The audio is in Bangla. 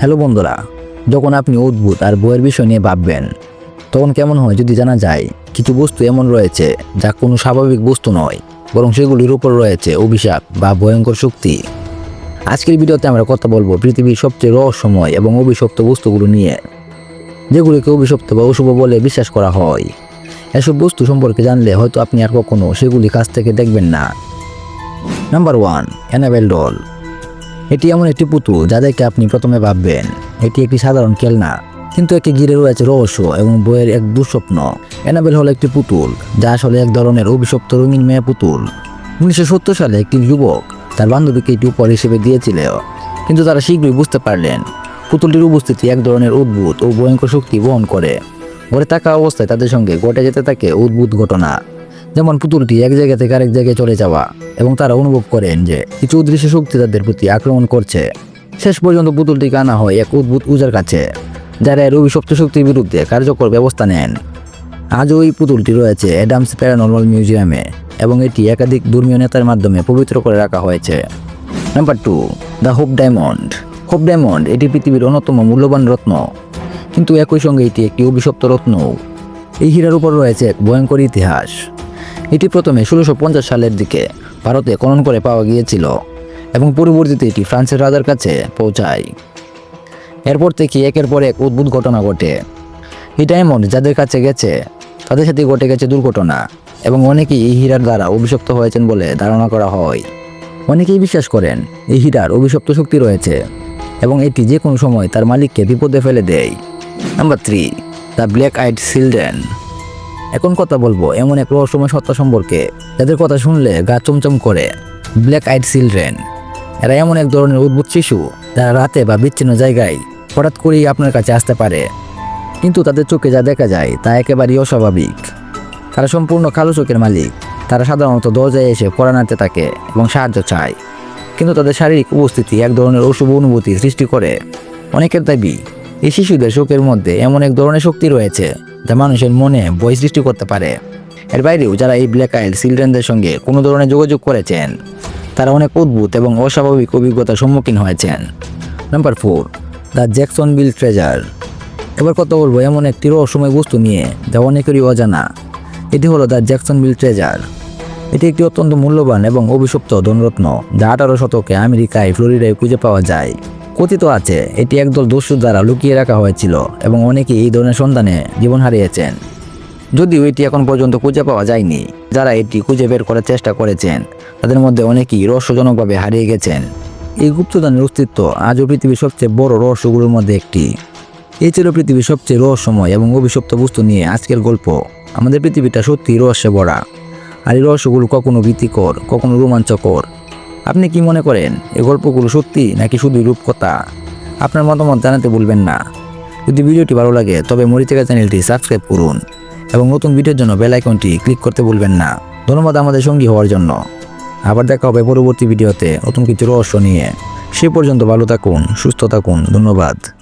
হ্যালো বন্ধুরা, যখন আপনি অদ্ভুত আর বইয়ের বিষয় নিয়ে ভাববেন, তখন কেমন হয় যদি জানা যায়, কিছু বস্তু এমন রয়েছে যা কোনো স্বাভাবিক বস্তু নয়, বরং সেগুলির উপর রয়েছে অভিশাপ বা ভয়ঙ্কর শক্তি। আজকের ভিডিওতে আমরা কথা বলব পৃথিবীর সবচেয়ে রহস্যময় এবং অভিশপ্ত বস্তুগুলো নিয়ে, যেগুলিকে অভিশপ্ত বা অশুভ বলে বিশ্বাস করা হয়। এসব বস্তু সম্পর্কে জানলে হয়তো আপনি আর কখনো সেগুলি কাছ থেকে দেখবেন না। Number one, Annabelle doll. এটি এমন একটি পুতুল যাদেরকে আপনি প্রথমে ভাববেন, এটি একটি সাধারণ খেলনা। কিন্তু একে ঘিরে রয়েছে রহস্য এবং বইয়ের এক দুঃস্বপ্ন। অ্যানাবেল হল একটি পুতুল, যা আসলে এক ধরনের অভিশপ্ত রঙিন মেয়ে পুতুল। উনিশশো সত্তর সালে একটি যুবক তার বান্ধবীকে এটি উপহার হিসেবে দিয়েছিল, কিন্তু তারা শীঘ্রই বুঝতে পারলেন, পুতুলটির উপস্থিতি এক ধরনের অদ্ভুত ও ভয়ঙ্কর শক্তি বহন করে। ঘরে থাকা অবস্থায় তাদের সঙ্গে ঘটে যেতে থাকে অদ্ভুত ঘটনা। যেমন পুতুলটি এক জায়গা থেকে আরেক জায়গায় চলে যাওয়া এবং তারা অনুভব করেন যে কিছু অদৃশ্য শক্তি তাদের প্রতি আক্রমণ করছে। শেষ পর্যন্ত পুতুলটিকে আনা হয় এক অদ্ভুত উজার কাছে যারা এর অভিশপ্ত শক্তির বিরুদ্ধে কার্যকর ব্যবস্থা নেন। আজও এই পুতুলটি রয়েছে অ্যাডামস প্যারানর্মাল মিউজিয়ামে এবং এটি একাধিক ধর্মীয় নেতার মাধ্যমে পবিত্র করে রাখা হয়েছে। Number two, the Hope Diamond. Hope Diamond এটি পৃথিবীর অন্যতম মূল্যবান রত্ন, কিন্তু একই সঙ্গে এটি একটি অভিশপ্ত রত্ন এই হীরার উপর রয়েছে এক ভয়ঙ্কর ইতিহাস। এটি প্রথমে ষোলোশো সালের দিকে ভারতে খনন করে পাওয়া গিয়েছিল এবং পরবর্তীতে এটি ফ্রান্সের রাজার কাছে পৌঁছায়। এরপর থেকে একের পর এক অদ্ভুত ঘটনা ঘটে। এটা এমন যাদের কাছে গেছে, তাদের সাথে ঘটে গেছে দুর্ঘটনা এবং অনেকেই এই হীরার দ্বারা অভিশপ্ত হয়েছেন বলে ধারণা করা হয়। অনেকেই বিশ্বাস করেন এই হীরার অভিশপ্ত শক্তি রয়েছে এবং এটি যে কোনো সময় তার মালিককে বিপদে ফেলে দেয়। Number three, the black eyed children এখন কথা বলব এমন এক রহস্যময় সত্তা সম্পর্কে। যাদের কথা শুনলে গা চমচম করে। ব্ল্যাক আইড চিলড্রেন এরা এমন এক ধরনের অদ্ভুত শিশু, যারা রাতে বা বিচ্ছিন্ন জায়গায় হঠাৎ করেই আপনার কাছে আসতে পারে। কিন্তু তাদের চোখে যা দেখা যায় তা একেবারেই অস্বাভাবিক। তারা সম্পূর্ণ কালো চোখের মালিক। তারা সাধারণত দরজায় এসে পড়া নাড়তে থাকে এবং সাহায্য চায়। কিন্তু তাদের শারীরিক উপস্থিতি এক ধরনের অশুভ অনুভূতি সৃষ্টি করে। অনেকের দাবি, এই শিশুদের চোখের মধ্যে এমন এক ধরনের শক্তি রয়েছে যা মানুষের মনে বই সৃষ্টি করতে পারে। এর বাইরেও যারা এই ব্ল্যাক আইল চিলড্রেনদের সঙ্গে কোনো ধরনের যোগাযোগ করেছেন, তারা অনেক অদ্ভুত এবং অস্বাভাবিক অভিজ্ঞতার সম্মুখীন হয়েছেন। Number four the Jackson bill treasure এবার কথা বলব এমন একটি রহস্যময় বস্তু নিয়ে যা অনেকেরই অজানা। এটি হলো দ্য জ্যাকসন বিল ট্রেজার এটি একটি অত্যন্ত মূল্যবান এবং অভিশপ্ত ধনরত্ন যা আঠারো শতকে আমেরিকায় ফ্লোরিডায় খুঁজে পাওয়া যায়। কথিত আছে, এটি একদল দস্যু দ্বারা লুকিয়ে রাখা হয়েছিল এবং অনেকেই এই ধরনের সন্ধানে জীবন হারিয়েছেন। যদিও এটি এখন পর্যন্ত খুঁজে পাওয়া যায়নি। যারা এটি খুঁজে বের করার চেষ্টা করেছেন, তাদের মধ্যে অনেকেই রহস্যজনকভাবে হারিয়ে গেছেন। এই গুপ্তদানের অস্তিত্ব আজও পৃথিবীর সবচেয়ে বড় রহস্যগুলোর মধ্যে একটি। এই ছিল পৃথিবীর সবচেয়ে রহস্যময় এবং অভিশপ্ত বস্তু নিয়ে আজকের গল্প। আমাদের পৃথিবীটা সত্যি রহস্যে ভরা। আর এই রহস্যগুলো কখনো ভীতিকর, কখনো রোমাঞ্চকর আপনি কি মনে করেন এই গল্পগুলো সত্যি নাকি শুধুই রূপকথা? আপনার মতামত জানাতে ভুলবেন না। যদি ভিডিওটি ভালো লাগে, তবে মরিতেকা চ্যানেলটি সাবস্ক্রাইব করুন এবং নতুন ভিডিওর জন্য বেল আইকনটি ক্লিক করতে ভুলবেন না। ধন্যবাদ আমাদের সঙ্গী হওয়ার জন্য। আবার দেখা হবে পরবর্তী ভিডিওতে নতুন কিছু রহস্য নিয়ে। সে পর্যন্ত ভালো থাকুন, সুস্থ থাকুন। ধন্যবাদ।